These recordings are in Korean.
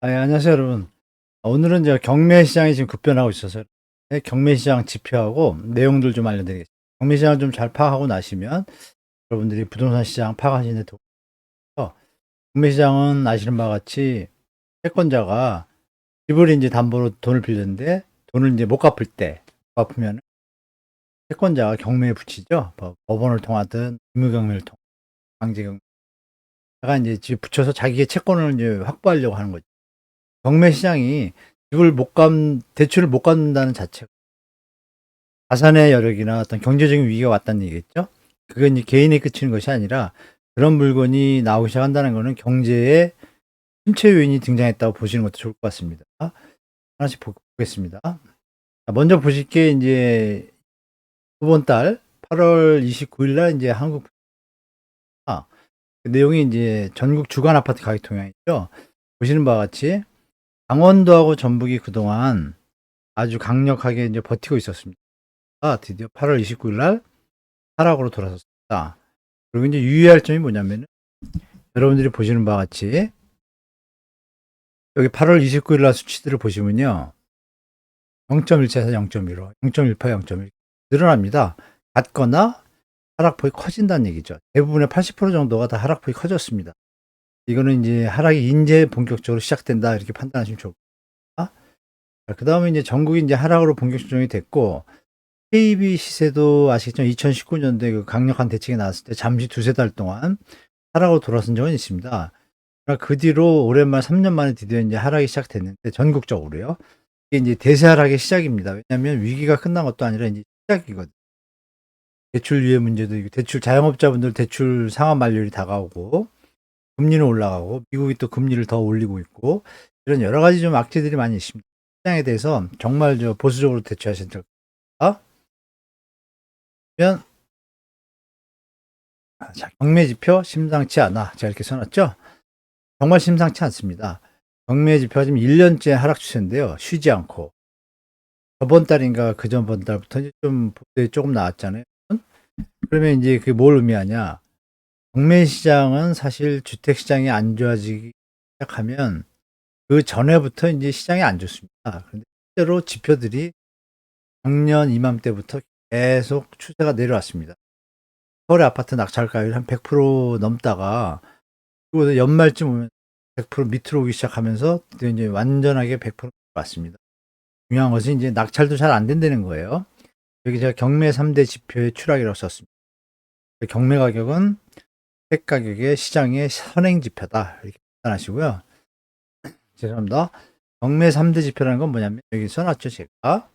아, 예, 안녕하세요, 여러분. 오늘은 저 경매 시장이 지금 급변하고 있어서 예, 경매 시장 지표하고 내용들 좀 알려드리겠습니다. 경매 시장을 좀 잘 파악하고 나시면 여러분들이 부동산 시장 파악하시는 데 도움이 경매 시장은 아시는 바와 같이 채권자가 집을 이제 담보로 돈을 빌렸는데 돈을 이제 못 갚을 때, 못 갚으면 채권자가 경매에 붙이죠. 뭐 법원을 통하든 의무경매를 통하든 강제경매. 가 이제 집 붙여서 자기의 채권을 이제 확보하려고 하는 거죠. 경매 시장이 집을 못 갚, 대출을 못 갚는다는 자체가 자산의 여력이나 어떤 경제적인 위기가 왔다는 얘기겠죠. 그건 이제 개인이 그치는 것이 아니라 그런 물건이 나오기 시작한다는 것은 경제에 침체 요인이 등장했다고 보시는 것도 좋을 것 같습니다. 하나씩 보- 보겠습니다. 자, 먼저 보실 게 이제 이번 달 8월 29일 날 이제 한국 아, 그 내용이 이제 전국 주간 아파트 가격 동향이죠. 보시는 바와 같이 강원도하고 전북이 그동안 아주 강력하게 이제 버티고 있었습니다. 아, 드디어 8월 29일 날 하락으로 돌아섰습니다. 그리고 이제 유의할 점이 뭐냐면 여러분들이 보시는 바와 같이 여기 8월 29일 날 수치들을 보시면요. 0.17에서 0.15, 0.18, 0.1 늘어납니다. 같거나 하락폭이 커진다는 얘기죠. 대부분의 80% 정도가 다 하락폭이 커졌습니다. 이거는 이제 하락이 이제 본격적으로 시작된다 이렇게 판단하시면 좋을 겁니다. 그 다음에 이제 전국이 이제 하락으로 본격 조정이 됐고 KB 시세도 아시겠지만 2019년도에 그 강력한 대책이 나왔을 때 잠시 두세 달 동안 하락으로 돌아선 적은 있습니다. 그 뒤로 오랜만 3년 만에 드디어 이제 하락이 시작됐는데 전국적으로요. 이게 이제 대세 하락의 시작입니다. 왜냐하면 위기가 끝난 것도 아니라 이제 시작이거든요. 대출 유예 문제도 있고 대출 자영업자분들 대출 상환 만료일이 다가오고 금리는 올라가고 미국이 또 금리를 더 올리고 있고 이런 여러 가지 좀 악재들이 많이 있습니다. 시장에 대해서 정말 저 보수적으로 대처하셔야 될 겁니다. 그러면 아, 자, 경매 지표 심상치 않아. 제가 이렇게 써놨죠? 정말 심상치 않습니다. 경매 지표가 지금 1년째 하락 추세인데요. 쉬지 않고. 저번 달인가 그 전번 달부터 좀 조금 나왔잖아요. 그러면 이제 그게 뭘 의미하냐? 경매 시장은 사실 주택 시장이 안 좋아지기 시작하면 그 전에부터 이제 시장이 안 좋습니다. 그런데 실제로 지표들이 작년 이맘때부터 계속 추세가 내려왔습니다. 서울의 아파트 낙찰가율 한100% 넘다가 그리고 연말쯤 오면 100% 밑으로 오기 시작하면서 또 이제 완전하게 100% 왔습니다. 중요한 것은 이제 낙찰도 잘 안 된다는 거예요. 여기 제가 경매 3대 지표의 추락이라고 썼습니다. 경매 가격은 택 가격의 시장의 선행 지표다. 이렇게 판단하시고요. 죄송합니다. 경매 3대 지표라는 건 뭐냐면 여기 써놨죠, 제가.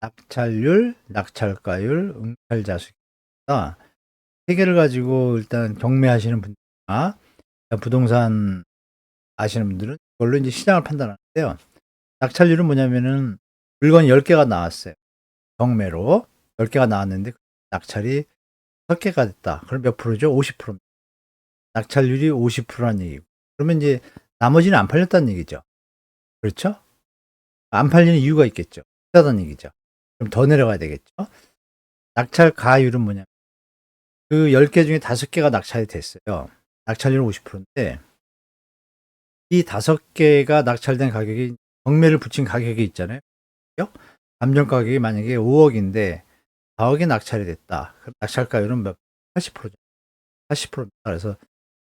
낙찰률, 낙찰가율, 응찰자수입니다. 세 개를 가지고 일단 경매하시는 분들이나 부동산 아시는 분들은 이걸로 이제 시장을 판단하는데요. 낙찰률은 뭐냐면은 물건 10개가 나왔어요. 경매로 10개가 나왔는데 낙찰이 6개가 됐다. 그럼 몇 프로죠? 50%입니다. 낙찰률이 50%라는 얘기고. 그러면 이제 나머지는 안 팔렸다는 얘기죠. 그렇죠? 안 팔리는 이유가 있겠죠. 비싸다는 얘기죠. 그럼 더 내려가야 되겠죠. 낙찰 가율은 뭐냐? 그 10개 중에 5개가 낙찰이 됐어요. 낙찰률은 50%인데 이 5개가 낙찰된 가격이 경매를 붙인 가격이 있잖아요. 감정 가격이 만약에 5억인데 4억이 낙찰이 됐다. 낙찰가율은 몇 80%죠. 80%. 그래서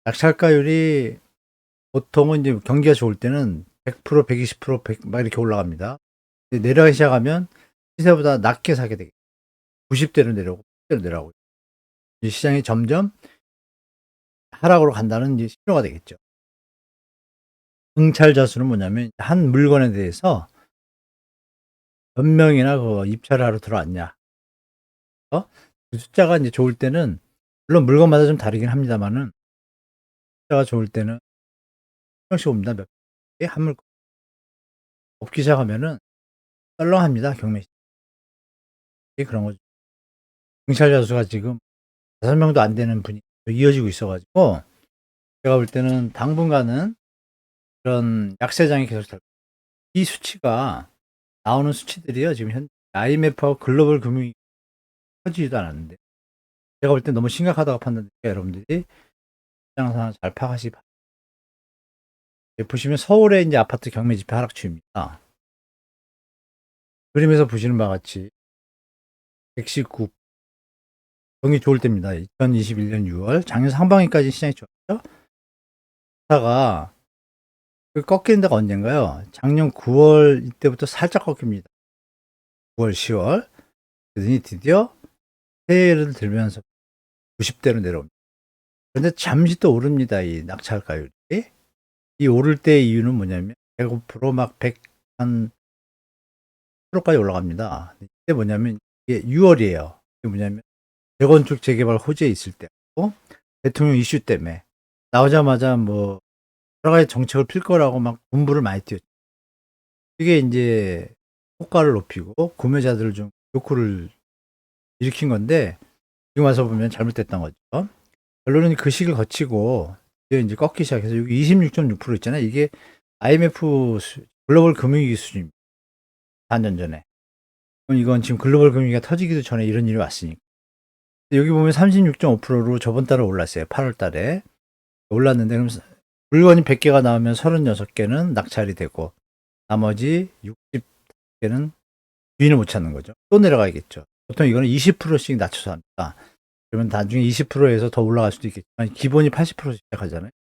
낙찰가율이 보통은 이제 경기가 좋을 때는 100%, 120%, 100, 막 이렇게 올라갑니다. 내려가기 시작하면 시세보다 낮게 사게 되겠죠. 90대로 내려오고 10대로 내려가고 이 시장이 점점 하락으로 간다는 이제 신호가 되겠죠. 응찰자 수는 뭐냐면 한 물건에 대해서 몇 명이나 그 입찰을 하러 들어왔냐. 어? 그 숫자가 이제 좋을 때는 물론 물건마다 좀 다르긴 합니다만은 숫자가 좋을 때는 한 명씩 옵니다. 몇 개? 한 물건. 없기 시작하면은 썰렁합니다. 경매 시장. 그런 거죠. 응찰자 수가 지금 다섯 명도 안 되는 분이 이어지고 있어가지고 제가 볼 때는 당분간은 그런 약세장이 계속 될 거예요. 이 수치가 나오는 수치들이요. 지금 현 IMF하고 글로벌 금융이 커지지도 않았는데 제가 볼 때 너무 심각하다고 판단되니까 여러분들이 시장 잘 파악하시 바랍니다. 예, 보시면 서울의 이제 아파트 경매 집회 하락 추입니다. 그림에서 보시는 바와 같이 119 경기 좋을 때입니다. 2021년 6월 작년 상반기까지 시장이 좋았죠. 다가 그 꺾이는 데가 언젠가요? 작년 9월 이때부터 살짝 꺾입니다. 9월, 10월 그러더니 드디어 새해를 들면서 90대로 내려옵니다. 그런데 잠시 또 오릅니다. 이 낙찰 가율이. 이 오를 때 이유는 뭐냐면 105%, 막 100, 한, 프로까지 올라갑니다. 이게 뭐냐면 이게 6월이에요. 이게 뭐냐면 재건축 재개발 호재에 있을 때고 대통령 이슈 때문에 나오자마자 뭐 여러 가지 정책을 필 거라고 막 공부를 많이 뛰었죠. 이게 이제 호가를 높이고 구매자들을 좀 욕구를 일으킨 건데 지금 와서 보면 잘못됐던 거죠. 결론은 그 시기를 거치고 이제 꺾기 시작해서 여기 26.6% 있잖아요. 이게 IMF 수- 글로벌 금융위기 수준입니다. 4년 전에. 그럼 이건 지금 글로벌 금융위기가 터지기도 전에 이런 일이 왔으니까. 여기 보면 36.5%로 저번 달에 올랐어요. 8월 달에. 올랐는데 그럼 물건이 100개가 나오면 36개는 낙찰이 되고 나머지 60개는 주인을 못 찾는 거죠. 또 내려가야겠죠. 보통 이거는 20%씩 낮춰서 합니다. 그러면 나중에 20%에서 더 올라갈 수도 있겠지만 기본이 80% 시작하잖아요.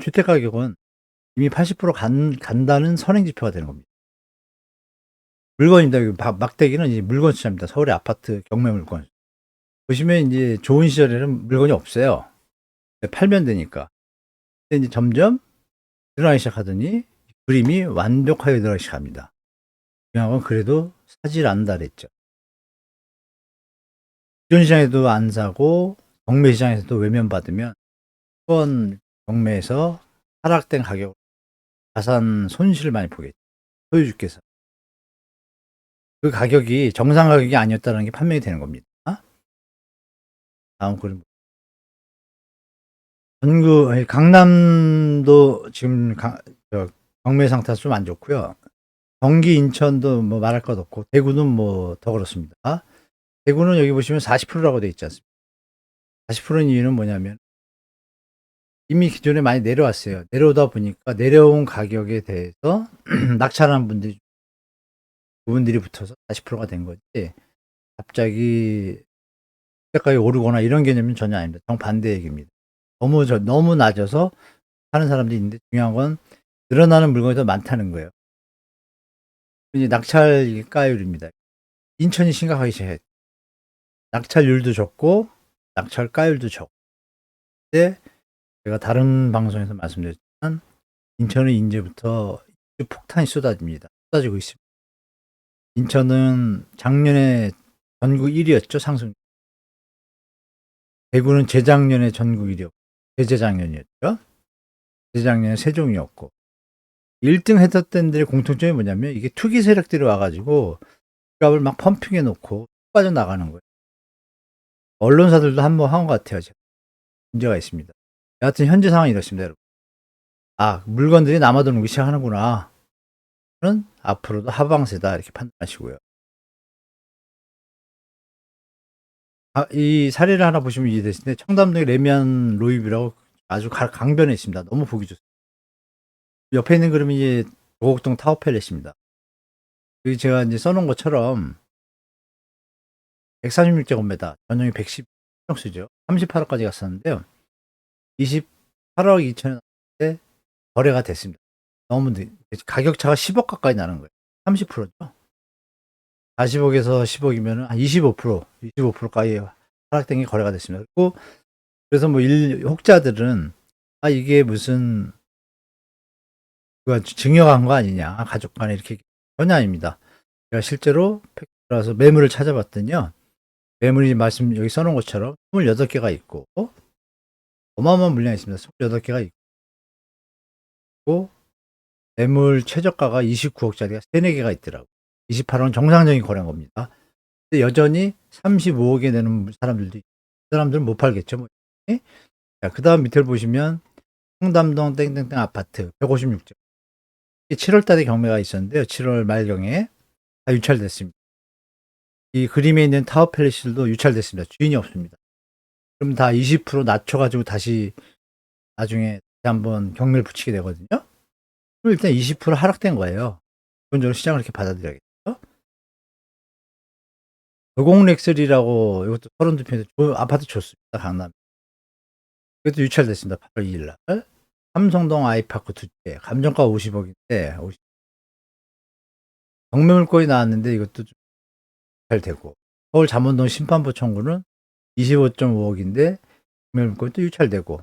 주택 가격은 이미 80% 간, 간다는 선행 지표가 되는 겁니다. 물건입니다. 막대기는 이제 물건 숫자입니다. 서울의 아파트 경매 물건. 보시면 이제 좋은 시절에는 물건이 없어요. 팔면 되니까. 근데 이제 점점 늘어나기 시작하더니 그림이 완벽하게 늘어나기 시작합니다. 건 그래도 사질 않는다 그랬죠. 기존 시장에도 안 사고 경매 시장에서도 외면받으면 이번 경매에서 하락된 가격 자산 손실을 많이 보겠죠. 소유주께서. 그 가격이 정상 가격이 아니었다는 게 판명이 되는 겁니다. 다음 그림. 전국, 아니, 강남도 지금 가- 저 경매 상태가 좀 안 좋고요. 경기, 인천도 뭐 말할 것 없고, 대구는 뭐 더 그렇습니다. 대구는 여기 보시면 40%라고 돼 있지 않습니까? 40%는 이유는 뭐냐면, 이미 기존에 많이 내려왔어요. 내려오다 보니까 내려온 가격에 대해서 낙찰하는 분들이, 그분들이 붙어서 40%가 된 거지. 갑자기 가격이 오르거나 이런 개념은 전혀 아닙니다. 정반대 얘기입니다. 너무 저, 너무 낮아서 하는 사람들이 있는데 중요한 건 늘어나는 물건이 더 많다는 거예요. 이제 낙찰가율입니다. 인천이 시작했죠. 낙찰률도 적고 낙찰가율도 적고. 근데 제가 다른 방송에서 말씀드렸지만 인천은 이제부터 폭탄이 쏟아집니다. 쏟아지고 있습니다. 인천은 작년에 전국 1위였죠 상승. 대구는 재작년에 전국 1위였고 재재작년이었죠. 재작년에 세종이었고 1등 했던 데의 공통점이 뭐냐면 이게 투기 세력들이 와가지고 값을 막 펌핑해 놓고 빠져나가는 거예요. 언론사들도 한번 한 것 같아요. 제가. 문제가 있습니다. 여하튼 현재 상황이 이렇습니다. 여러분. 아 물건들이 남아도는 기 시작하는구나. 는 앞으로도 하방세다 이렇게 판단하시고요. 아, 이 사례를 하나 보시면 이해되실 텐데 청담동의 레미안 로이비라고 아주 가- 강변에 있습니다. 너무 보기 좋습니다. 옆에 있는 그림이 이제 조곡동 타워팰레스입니다. 여기 제가 이제 써놓은 것처럼 136제곱미터, 전용이 110평수죠. 38억까지 갔었는데요. 28억 2천에 때 거래가 됐습니다. 너무 늦, 가격 차가 10억 가까이 나는 거예요. 30%죠. 40억에서 10억이면 한 25%, 25%까지 하락된 게 거래가 됐습니다. 그리고 그래서 뭐 일, 혹자들은 아 이게 무슨 증여한 거 아니냐 가족 간에 이렇게 전혀 아닙니다. 제가 실제로 팩트라서 매물을 찾아봤더니요. 매물이 말씀 여기 써놓은 것처럼 28개가 있고 어마어마한 물량이 있습니다. 28개가 있고 매물 최저가가 29억짜리가 3, 4개가 있더라고요. 28억은 정상적인 거래인 겁니다. 근데 여전히 35억에 내는 사람들도 그 사람들은 못 팔겠죠. 뭐. 예? 자, 그 다음 밑을 보시면 청담동 땡땡땡 아파트 156점. 7월 달에 경매가 있었는데요. 7월 말경에 다 유찰됐습니다. 이 그림에 있는 타워 팰리스들도 유찰됐습니다. 주인이 없습니다. 그럼 다 20% 낮춰가지고 다시 나중에 한번 경매를 붙이게 되거든요. 일단 20% 하락된 거예요. 기본적으로 시장을 이렇게 받아들여야겠죠. 도공렉슬이라고 이것도 32평 아파트 좋습니다. 강남. 이것도 유찰됐습니다. 8월 2일 날. 삼성동 아이파크 두 채. 감정가 50억인데 50. 경매물건이 나왔는데 이것도 좀 잘 되고. 서울 잠원동 심판부 청구는 25.5억인데 경매물건이 또 유찰되고.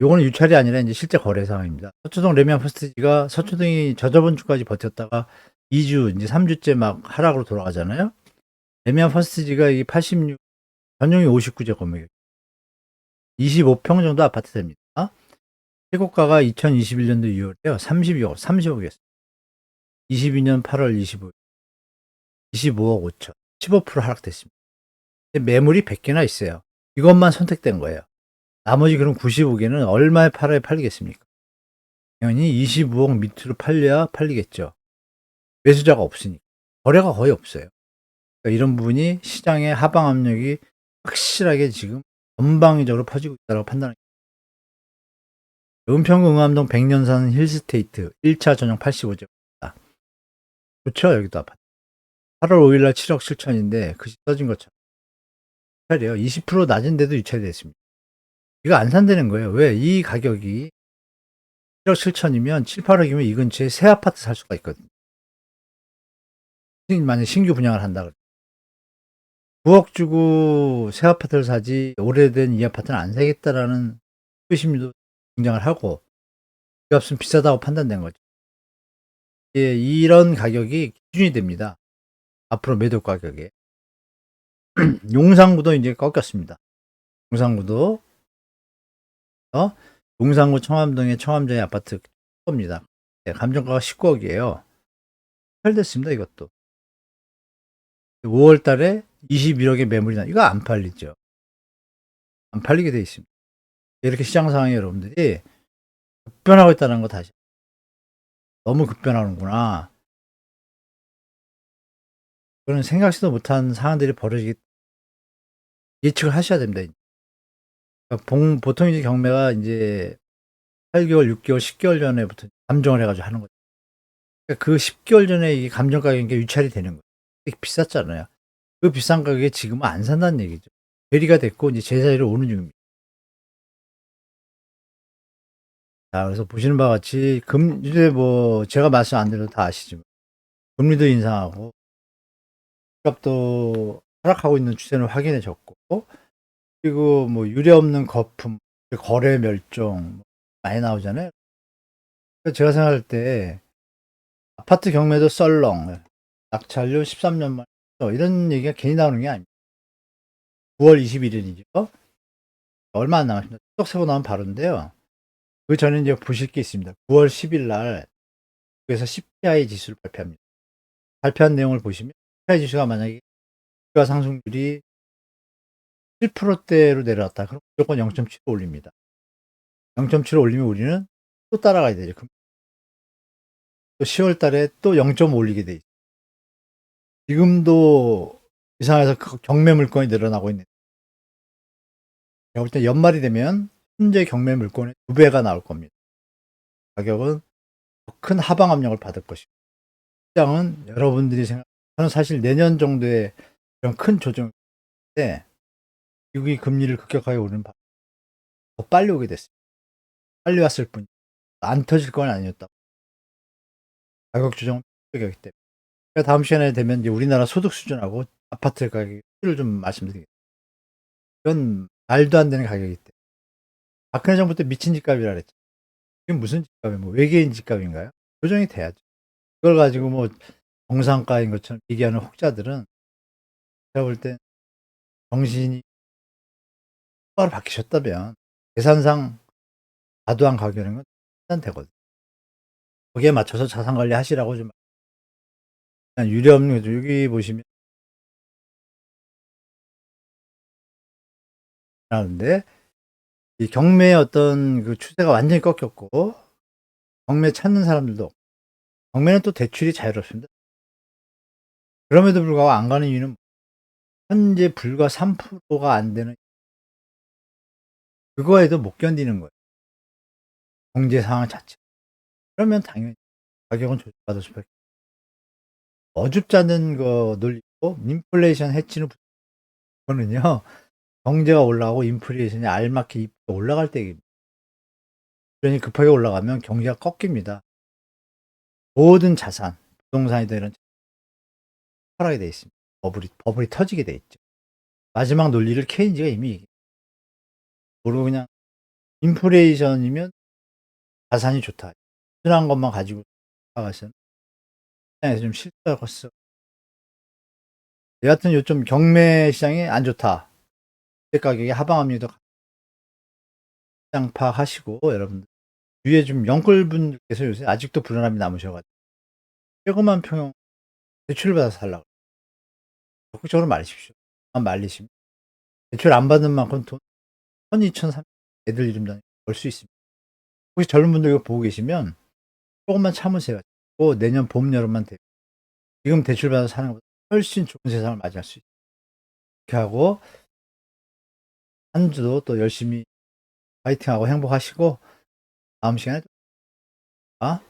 요거는 유찰이 아니라 이제 실제 거래 상황입니다. 서초동 레미안 퍼스티지가 서초동이 저저번 주까지 버텼다가 2주, 이제 3주째 막 하락으로 돌아가잖아요. 레미안 퍼스티지가 이 86, 전용이 59제 건물이에요. 25평 정도 아파트 됩니다. 최고가가 2021년도 2월에요. 32억, 30억이었어요. 22년 8월 25일. 25억 5천. 15% 하락됐습니다. 매물이 100개나 있어요. 이것만 선택된 거예요. 나머지 그럼 95개는 얼마에 팔아야 팔리겠습니까? 당연히 25억 밑으로 팔려야 팔리겠죠. 매수자가 없으니까. 거래가 거의 없어요. 그러니까 이런 부분이 시장의 하방 압력이 확실하게 지금 전방위적으로 퍼지고 있다고 판단합니다. 은평구 응암동 백년산 힐스테이트 1차 전용 85제입니다. 좋죠, 여기도 아파트. 8월 5일날 7억 7천인데 그시 써진 것처럼 유찰이에요. 20% 낮은데도 유찰이 됐습니다. 이거 안 산다는 거예요. 왜? 이 가격이 7억 7천이면 7, 8억이면 이 근처에 새 아파트 살 수가 있거든요. 만약 신규 분양을 한다 그래. 9억 주고 새 아파트를 사지 오래된 이 아파트는 안 사겠다라는 의심도 등장을 하고 이 값은 비싸다고 판단된 거죠. 예, 이런 가격이 기준이 됩니다. 앞으로 매도 가격에. 용산구도 이제 꺾였습니다. 용산구도 어? 용산구 청암동의 청암정의 아파트 겁니다. 네, 감정가가 19억이에요. 팔됐습니다, 이것도. 5월 달에 21억의 매물이 나, 이거 안 팔리죠. 안 팔리게 돼 있습니다. 이렇게 시장 상황이 여러분들이 급변하고 있다는 거 다시. 너무 급변하는구나. 그런 생각지도 못한 상황들이 벌어지기 예측을 하셔야 됩니다. 그러니까 봉, 보통 이제 경매가 이제 8개월, 6개월, 10개월 전에부터 감정을 해가지고 하는 거죠. 그러니까 그 10개월 전에 이 감정 가격이 유찰이 되는 거예요. 되게 비쌌잖아요. 그 비싼 가격에 지금은 안 산다는 얘기죠. 대리가 됐고 이제 제자리로 오는 중입니다. 자, 그래서 보시는 바와 같이 금 이제 뭐 제가 말씀 안 드려도 다 아시지만 금리도 인상하고 값도 하락하고 있는 추세는 확인해졌고 그리고 뭐 유례 없는 거품, 거래 멸종 많이 나오잖아요. 제가 생각할 때 아파트 경매도 썰렁, 낙찰료 13년 만 이런 얘기가 괜히 나오는 게 아닙니다. 9월 21일이죠. 얼마 안 남았습니다. 쭉 세고 나면 바로인데요. 그 전에 이제 보실 게 있습니다. 9월 10일 날 그래서 CPI 지수를 발표합니다. 발표한 내용을 보시면 CPI 지수가 만약에 주가 상승률이 7%대로 내려왔다. 그럼 무조건 0.7 올립니다. 0.7 올리면 우리는 또 따라가야 되죠. 또 10월 달에 또 0.5 올리게 돼 있어요. 지금도 이상해서 경매 물건이 늘어나고 있는. 제가 볼때 연말이 되면 현재 경매 물건의 두 배가 나올 겁니다. 가격은 더큰 하방 압력을 받을 것이고 시장은 여러분들이 생각 저는 사실 내년 정도에 이런 큰 조정인데 미국이 금리를 급격하게 오르는 바람에 더 빨리 오게 됐어요. 빨리 왔을 뿐. 안 터질 건 아니었다. 가격 조정은 필요하기 때문에. 그러니까 다음 시간에 되면 이제 우리나라 소득 수준하고 아파트 가격을 좀 말씀드리겠습니다. 이건 말도 안 되는 가격이기 때문에. 박근혜 정부 때 미친 집값이라 그랬죠. 지금 무슨 집값이에요? 뭐 외계인 집값인가요? 조정이 돼야죠. 그걸 가지고 뭐 정상가인 것처럼 얘기하는 혹자들은 제가 볼 때 정신이 똑바로 바뀌셨다면 계산상 과도한 가격이라는 건 판단되거든요. 거기에 맞춰서 자산 관리 하시라고 좀 유례 없는 거죠. 여기 보시면 하는데 이 경매의 어떤 그 추세가 완전히 꺾였고 경매 찾는 사람들도 경매는 또 대출이 자유롭습니다. 그럼에도 불구하고 안 가는 이유는 현재 불과 3%가 안 되는 그거에도 못 견디는 거예요. 경제 상황 자체. 그러면 당연히 가격은 조정받을 수밖에 않는 거 논리고 인플레이션 해치는 그거는요 경제가 올라가고 인플레이션이 알맞게 올라갈 때입니다. 그러니 급하게 올라가면 경제가 꺾입니다. 모든 자산, 부동산이든 이런 하락이 돼 있습니다. 버블이 버블이 터지게 돼 있죠. 마지막 논리를 케인즈가 이미 모르고 그냥 인플레이션이면 자산이 좋다. 순한 것만 가지고 나가서는 시장에서 좀 실수할 것을 여하튼 요즘 경매 시장이 안 좋다. 주택 가격이 하방합니다. 시장 파악하시고 여러분들 위에 좀 영끌분들께서 요새 아직도 불안함이 남으셔가지고 조그만 평형 대출을 받아서 살라고 적극적으로 말리십시오. 안 말리시면 대출 안 받는 만큼 돈 12,300 애들 이름 다니 벌수 있습니다. 혹시 젊은 분들 이거 보고 계시면 조금만 참으세요. 또 내년 봄 여름만 되고 지금 대출 받아서 사는 것보다 훨씬 좋은 세상을 맞이할 수 있어요. 이렇게 하고 한 주도 또 열심히 파이팅하고 행복하시고 다음 시간에 또 아?